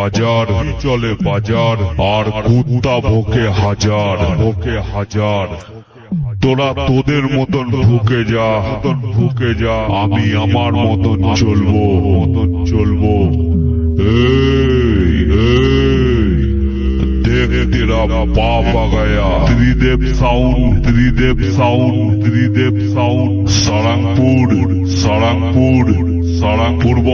বাজার চলে বাজার আর কুত্তা ভোকে হাজার ভোকে হাজার তোরা তোদের মতন ভুকে যা মতন ভুকে যা আমি আমার মতন চলবো মতন চলবো এই এই देख तेरा पाप आ गया Tridev sound Tridev sound Tridev sound Sarangpur Sarangpur Sarangpur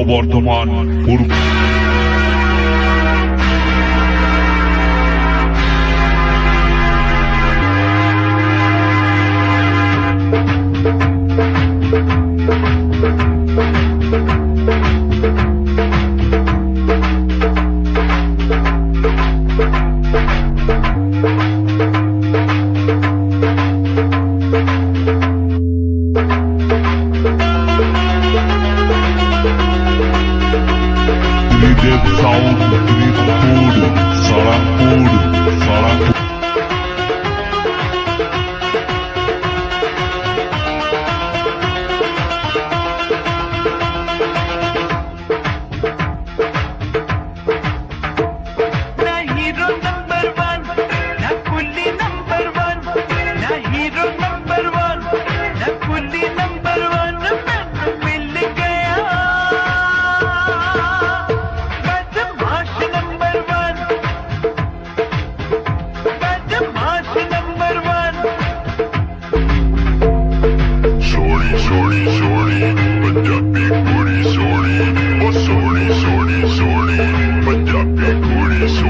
dedo saúde, grito puro, sará puro.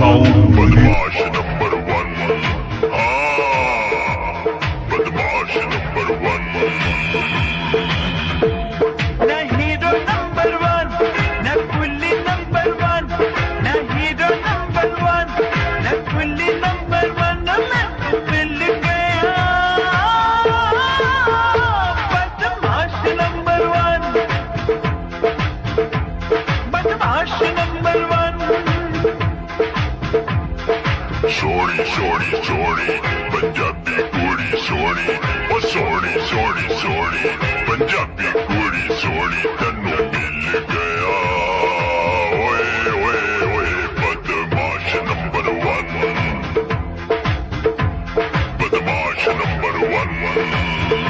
soul, but marginal. shorty, shorty, shorty, Punjabi goody, shorty, oh shorty, shorty, shorty, Punjabi goody, shorty, ਤੈਨੂੰ ਮਿਲ ਗਿਆ ਓਏ 1 1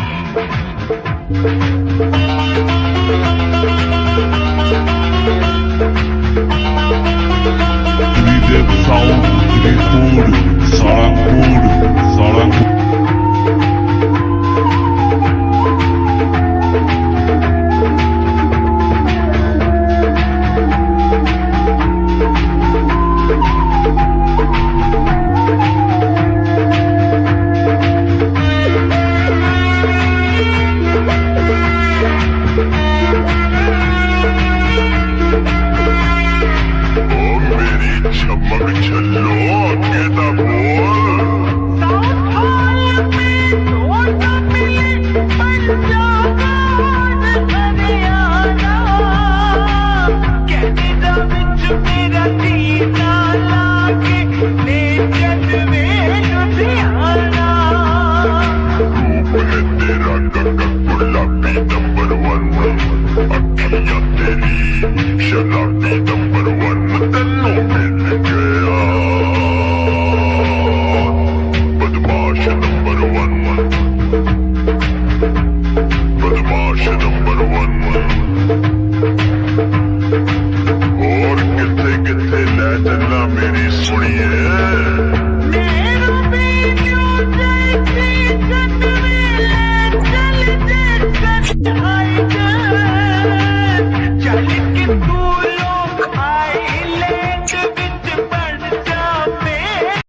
ਕਿੱਥੇ ਲੈ ਚੱਲਾਂ ਮੇਰੀ ਸੁਣੀਏ ਮੇਰੇ ਰੂਪੀ ਕਿਉਂ